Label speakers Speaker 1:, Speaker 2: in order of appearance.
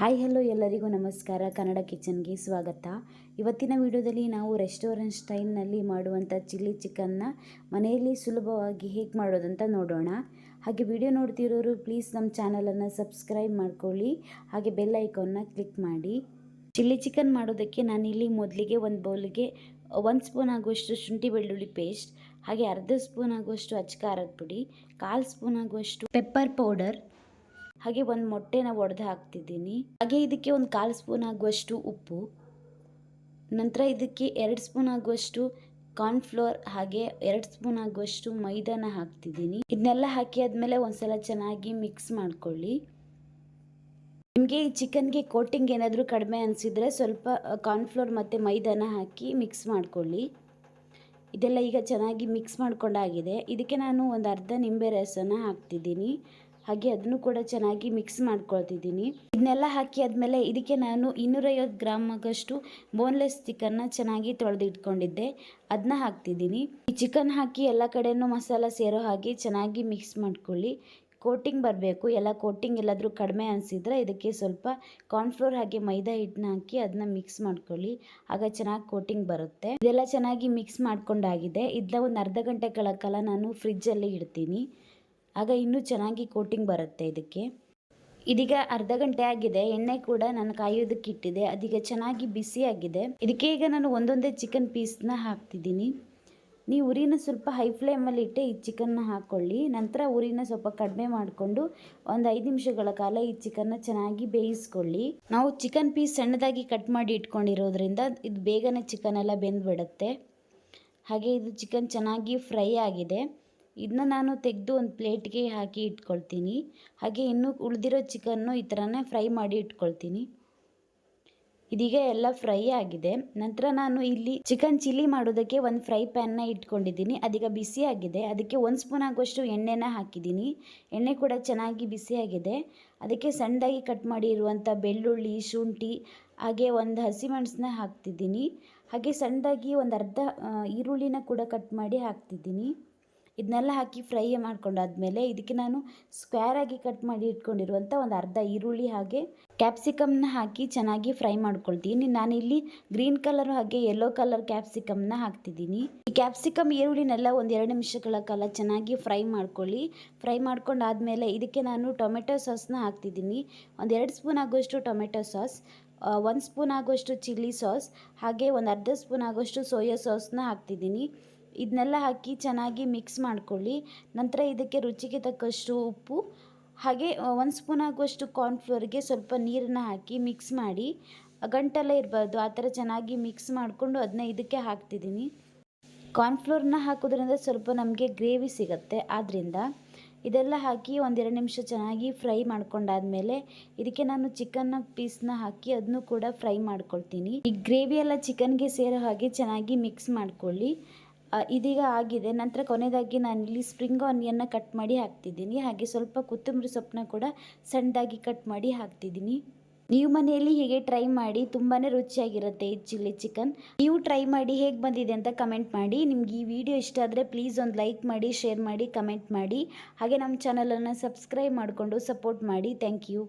Speaker 1: Hi hello ಎಲ್ಲರಿಗೂ ನಮಸ್ಕಾರ. ಕನ್ನಡ ಕಿಚನ್ಗೆ ಸ್ವಾಗತ. ಇವತ್ತಿನ ವಿಡಿಯೋದಲ್ಲಿ ನಾವು ರೆಸ್ಟೋರೆಂಟ್ ಸ್ಟೈಲ್ನಲ್ಲಿ ಮಾಡುವಂಥ ಚಿಲ್ಲಿ ಚಿಕನ್ನ ಮನೆಯಲ್ಲಿ ಸುಲಭವಾಗಿ ಹೇಗೆ ಮಾಡೋದಂತ ನೋಡೋಣ. ಹಾಗೆ ವಿಡಿಯೋ ನೋಡ್ತಿರೋರು ಪ್ಲೀಸ್ ನಮ್ಮ ಚಾನಲನ್ನು ಸಬ್ಸ್ಕ್ರೈಬ್ ಮಾಡ್ಕೊಳ್ಳಿ. ಹಾಗೆ ಬೆಲ್ ಐಕಾನ್ನ ಕ್ಲಿಕ್ ಮಾಡಿ. ಚಿಲ್ಲಿ ಚಿಕನ್ ಮಾಡೋದಕ್ಕೆ ನಾನಿಲ್ಲಿ ಮೊದಲಿಗೆ ಒಂದು ಬೌಲ್ಗೆ ಒಂದು ಸ್ಪೂನ್ ಆಗುವಷ್ಟು ಶುಂಠಿ ಬೆಳ್ಳುಳ್ಳಿ ಪೇಸ್ಟ್, ಹಾಗೆ ಅರ್ಧ ಸ್ಪೂನ್ ಆಗುವಷ್ಟು ಅಚ್ಚ ಖಾರದ ಪುಡಿ, ಕಾಲು ಸ್ಪೂನ್ ಆಗುವಷ್ಟು ಪೆಪ್ಪರ್ ಪೌಡರ್ ಹಾಗೆ ಒಂದು ಮೊಟ್ಟೆನ ಒಡೆದು ಹಾಕ್ತಿದ್ದೀನಿ. ಹಾಗೆ ಇದಕ್ಕೆ ಒಂದು ಕಾಲು ಸ್ಪೂನ್ ಆಗುವಷ್ಟು ಉಪ್ಪು. ನಂತರ ಇದಕ್ಕೆ ಎರಡು ಸ್ಪೂನ್ ಆಗುವಷ್ಟು ಕಾರ್ನ್ಫ್ಲೋರ್ ಹಾಗೆ ಎರಡು ಸ್ಪೂನ್ ಆಗುವಷ್ಟು ಮೈದಾನ ಹಾಕ್ತಿದ್ದೀನಿ. ಇದನ್ನೆಲ್ಲ ಹಾಕಿ ಆದಮೇಲೆ ಒಂದ್ಸಲ ಚೆನ್ನಾಗಿ ಮಿಕ್ಸ್ ಮಾಡ್ಕೊಳ್ಳಿ. ನಿಮಗೆ ಈ ಚಿಕನ್ಗೆ ಕೋಟಿಂಗ್ ಏನಾದರೂ ಕಡಿಮೆ ಅನಿಸಿದರೆ ಸ್ವಲ್ಪ ಕಾರ್ನ್ಫ್ಲೋರ್ ಮತ್ತು ಮೈದಾನ ಹಾಕಿ ಮಿಕ್ಸ್ ಮಾಡ್ಕೊಳ್ಳಿ. ಇದೆಲ್ಲ ಈಗ ಚೆನ್ನಾಗಿ ಮಿಕ್ಸ್ ಮಾಡ್ಕೊಂಡಾಗಿದೆ. ಇದಕ್ಕೆ ನಾನು ಒಂದು ಅರ್ಧ ನಿಂಬೆ ರಸನ ಹಾಕ್ತಿದ್ದೀನಿ. ಹಾಗೆ ಅದನ್ನು ಕೂಡ ಚೆನ್ನಾಗಿ ಮಿಕ್ಸ್ ಮಾಡ್ಕೊಳ್ತಿದ್ದೀನಿ. ಇದನ್ನೆಲ್ಲ ಹಾಕಿ ಆದಮೇಲೆ ಇದಕ್ಕೆ ನಾನು ಇನ್ನೂರೈವತ್ತು ಗ್ರಾಮ್ ಆಗಷ್ಟು ಬೋನ್ಲೆಸ್ ಚಿಕನ್ನ ಚೆನ್ನಾಗಿ ತೊಳೆದು ಇಟ್ಕೊಂಡಿದ್ದೆ ಅದನ್ನ ಹಾಕ್ತಿದ್ದೀನಿ. ಈ ಚಿಕನ್ ಹಾಕಿ ಎಲ್ಲ ಕಡೆಯೂ ಮಸಾಲ ಸೇರೋ ಹಾಗೆ ಚೆನ್ನಾಗಿ ಮಿಕ್ಸ್ ಮಾಡ್ಕೊಳ್ಳಿ. ಕೋಟಿಂಗ್ ಬರಬೇಕು. ಎಲ್ಲ ಕೋಟಿಂಗ್ ಎಲ್ಲಾದರೂ ಕಡಿಮೆ ಅನಿಸಿದ್ರೆ ಇದಕ್ಕೆ ಸ್ವಲ್ಪ ಕಾರ್ನ್ಫ್ಲೋರ್ ಹಾಗೆ ಮೈದಾ ಹಿಟ್ಟನ್ನ ಹಾಕಿ ಅದನ್ನ ಮಿಕ್ಸ್ ಮಾಡ್ಕೊಳ್ಳಿ. ಆಗ ಚೆನ್ನಾಗಿ ಕೋಟಿಂಗ್ ಬರುತ್ತೆ. ಇದೆಲ್ಲ ಚೆನ್ನಾಗಿ ಮಿಕ್ಸ್ ಮಾಡ್ಕೊಂಡಾಗಿದೆ. ಇದನ್ನ ಒಂದು ಅರ್ಧ ಗಂಟೆ ಕಾಲ ನಾನು ಫ್ರಿಜ್ಜಲ್ಲಿ ಇಡ್ತೀನಿ. ಆಗ ಇನ್ನೂ ಚೆನ್ನಾಗಿ ಕೋಟಿಂಗ್ ಬರುತ್ತೆ ಇದಕ್ಕೆ. ಇದೀಗ ಅರ್ಧ ಗಂಟೆ ಆಗಿದೆ, ಎಣ್ಣೆ ಕೂಡ ನಾನು ಕಾಯೋದಕ್ಕೆ ಇಟ್ಟಿದೆ ಅದೀಗ ಚೆನ್ನಾಗಿ ಬಿಸಿ ಆಗಿದೆ. ಇದಕ್ಕೆ ಈಗ ನಾನು ಒಂದೊಂದೇ ಚಿಕನ್ ಪೀಸ್ನ ಹಾಕ್ತಿದ್ದೀನಿ. ನೀವು ಉರಿನ ಸ್ವಲ್ಪ ಹೈ ಫ್ಲೇಮಲ್ಲಿ ಇಟ್ಟೆ ಈ ಚಿಕನ್ನ ಹಾಕ್ಕೊಳ್ಳಿ ನಂತರ ಉರಿನ ಸ್ವಲ್ಪ ಕಡಿಮೆ ಮಾಡಿಕೊಂಡು ಒಂದು ಐದು ನಿಮಿಷಗಳ ಕಾಲ ಈ ಚಿಕನ್ನ ಚೆನ್ನಾಗಿ ಬೇಯಿಸ್ಕೊಳ್ಳಿ. ನಾವು ಚಿಕನ್ ಪೀಸ್ ಸಣ್ಣದಾಗಿ ಕಟ್ ಮಾಡಿ ಇಟ್ಕೊಂಡಿರೋದ್ರಿಂದ ಇದು ಬೇಗನೆ ಚಿಕನ್ ಎಲ್ಲ ಬೆಂದ್ಬಿಡುತ್ತೆ. ಹಾಗೆ ಇದು ಚಿಕನ್ ಚೆನ್ನಾಗಿ ಫ್ರೈ ಆಗಿದೆ. ಇದನ್ನ ನಾನು ತೆಗೆದು ಒಂದು ಪ್ಲೇಟ್ಗೆ ಹಾಕಿ ಇಟ್ಕೊಳ್ತೀನಿ. ಹಾಗೆ ಇನ್ನು ಉಳಿದಿರೋ ಚಿಕನ್ನು ಈ ಥರನೇ ಫ್ರೈ ಮಾಡಿ ಇಟ್ಕೊಳ್ತೀನಿ. ಇದೀಗ ಎಲ್ಲ ಫ್ರೈ ಆಗಿದೆ. ನಂತರ ನಾನು ಇಲ್ಲಿ ಚಿಕನ್ ಚಿಲ್ಲಿ ಮಾಡೋದಕ್ಕೆ ಒಂದು ಫ್ರೈ ಪ್ಯಾನ್ನ ಇಟ್ಕೊಂಡಿದ್ದೀನಿ. ಅದೀಗ ಬಿಸಿ ಆಗಿದೆ. ಅದಕ್ಕೆ ಒಂದು ಸ್ಪೂನ್ ಆಗುವಷ್ಟು ಎಣ್ಣೆನ ಹಾಕಿದ್ದೀನಿ. ಎಣ್ಣೆ ಕೂಡ ಚೆನ್ನಾಗಿ ಬಿಸಿಯಾಗಿದೆ ಅದಕ್ಕೆ ಸಣ್ಣದಾಗಿ ಕಟ್ ಮಾಡಿ ಇರುವಂಥ ಬೆಳ್ಳುಳ್ಳಿ, ಶುಂಠಿ, ಹಾಗೆ ಒಂದು ಹಸಿಮೆಣಸನ್ನ ಹಾಕ್ತಿದ್ದೀನಿ. ಹಾಗೆ ಸಣ್ಣದಾಗಿ ಒಂದು ಅರ್ಧ ಈರುಳ್ಳಿನ ಕೂಡ ಕಟ್ ಮಾಡಿ ಹಾಕ್ತಿದ್ದೀನಿ. ಇದನ್ನೆಲ್ಲ ಹಾಕಿ ಫ್ರೈ ಮಾಡ್ಕೊಂಡಾದ್ಮೇಲೆ ಇದಕ್ಕೆ ನಾನು ಸ್ಕ್ವೇರ್ ಆಗಿ ಕಟ್ ಮಾಡಿ ಇಟ್ಕೊಂಡಿರುವಂಥ ಒಂದು ಅರ್ಧ ಈರುಳ್ಳಿ ಹಾಗೆ ಕ್ಯಾಪ್ಸಿಕಮ್ನ ಹಾಕಿ ಚೆನ್ನಾಗಿ ಫ್ರೈ ಮಾಡ್ಕೊಳ್ತೀನಿ. ನಾನಿಲ್ಲಿ ಗ್ರೀನ್ ಕಲರ್ ಹಾಗೆ ಯೆಲ್ಲೋ ಕಲರ್ ಕ್ಯಾಪ್ಸಿಕಮ್ನ ಹಾಕ್ತಿದ್ದೀನಿ. ಈ ಕ್ಯಾಪ್ಸಿಕಮ್ ಈರುಳ್ಳಿನೆಲ್ಲ ಒಂದು ಎರಡು ನಿಮಿಷಗಳ ಕಾಲ ಚೆನ್ನಾಗಿ ಫ್ರೈ ಮಾಡ್ಕೊಳ್ಳಿ. ಫ್ರೈ ಮಾಡ್ಕೊಂಡಾದ್ಮೇಲೆ ಇದಕ್ಕೆ ನಾನು ಟೊಮೆಟೊ ಸಾಸ್ನ ಹಾಕ್ತಿದ್ದೀನಿ. ಒಂದು ಎರಡು ಸ್ಪೂನ್ ಆಗುವಷ್ಟು ಟೊಮೆಟೊ ಸಾಸ್ ಒಂದು ಸ್ಪೂನ್ ಆಗುವಷ್ಟು ಚಿಲ್ಲಿ ಸಾಸ್, ಹಾಗೆ ಒಂದು ಅರ್ಧ ಸ್ಪೂನ್ ಆಗುವಷ್ಟು ಸೋಯಾ ಸಾಸ್ನ ಹಾಕ್ತಿದ್ದೀನಿ. ಇದನ್ನೆಲ್ಲ ಹಾಕಿ ಚೆನ್ನಾಗಿ ಮಿಕ್ಸ್ ಮಾಡ್ಕೊಳ್ಳಿ. ನಂತರ ಇದಕ್ಕೆ ರುಚಿಗೆ ತಕ್ಕಷ್ಟು ಉಪ್ಪು, ಹಾಗೆ ಒಂದು ಸ್ಪೂನ್ ಆಗುವಷ್ಟು ಕಾರ್ನ್ಫ್ಲೋರ್ಗೆ ಸ್ವಲ್ಪ ನೀರನ್ನು ಹಾಕಿ ಮಿಕ್ಸ್ ಮಾಡಿ. ಗಂಟೆಲ್ಲ ಇರಬಾರ್ದು, ಆ ಥರ ಚೆನ್ನಾಗಿ ಮಿಕ್ಸ್ ಮಾಡಿಕೊಂಡು ಅದನ್ನ ಇದಕ್ಕೆ ಹಾಕ್ತಿದ್ದೀನಿ. ಕಾರ್ನ್ಫ್ಲೋರ್ನ ಹಾಕೋದ್ರಿಂದ ಸ್ವಲ್ಪ ನಮಗೆ ಗ್ರೇವಿ ಸಿಗುತ್ತೆ. ಆದ್ದರಿಂದ ಇದೆಲ್ಲ ಹಾಕಿ ಒಂದೆರಡು ನಿಮಿಷ ಚೆನ್ನಾಗಿ ಫ್ರೈ ಮಾಡ್ಕೊಂಡಾದ್ಮೇಲೆ ಇದಕ್ಕೆ ನಾನು ಚಿಕನ್ನ ಪೀಸ್ನ ಹಾಕಿ ಅದನ್ನು ಕೂಡ ಫ್ರೈ ಮಾಡ್ಕೊಳ್ತೀನಿ. ಈ ಗ್ರೇವಿ ಎಲ್ಲ ಚಿಕನ್ಗೆ ಸೇರೋ ಹಾಗೆ ಚೆನ್ನಾಗಿ ಮಿಕ್ಸ್ ಮಾಡ್ಕೊಳ್ಳಿ. ಇದೀಗ ಆಗಿದೆ. ನಂತರ ಕೊನೆಯದಾಗಿ ಇಲ್ಲಿ ಸ್ಪ್ರಿಂಗ್ ಆನಿಯನ್ನ ಕಟ್ ಮಾಡಿ ಹಾಕ್ತಿದ್ದೀನಿ. ಹಾಗೆ ಸ್ವಲ್ಪ ಕೊತ್ತಂಬರಿ ಸೊಪ್ಪನ್ನ ಕೂಡ ಸಣ್ಣದಾಗಿ ಕಟ್ ಮಾಡಿ ಹಾಕ್ತಿದ್ದೀನಿ. ನೀವು ಮನೆಯಲ್ಲಿ ಹೀಗೆ ಟ್ರೈ ಮಾಡಿ ತುಂಬಾ ರುಚಿಯಾಗಿರುತ್ತೆ ಈ ಚಿಲ್ಲಿ ಚಿಕನ್ ನೀವು ಟ್ರೈ ಮಾಡಿ ಹೇಗೆ ಬಂದಿದೆ ಅಂತ ಕಮೆಂಟ್ ಮಾಡಿ. ನಿಮ್ಗೆ ಈ ವಿಡಿಯೋ ಇಷ್ಟ ಆದರೆ ಪ್ಲೀಸ್ ಒಂದು ಲೈಕ್ ಮಾಡಿ ಶೇರ್ ಮಾಡಿ ಕಮೆಂಟ್ ಮಾಡಿ. ಹಾಗೆ ನಮ್ಮ ಚಾನಲನ್ನು ಸಬ್ಸ್ಕ್ರೈಬ್ ಮಾಡಿಕೊಂಡು ಸಪೋರ್ಟ್ ಮಾಡಿ. Thank you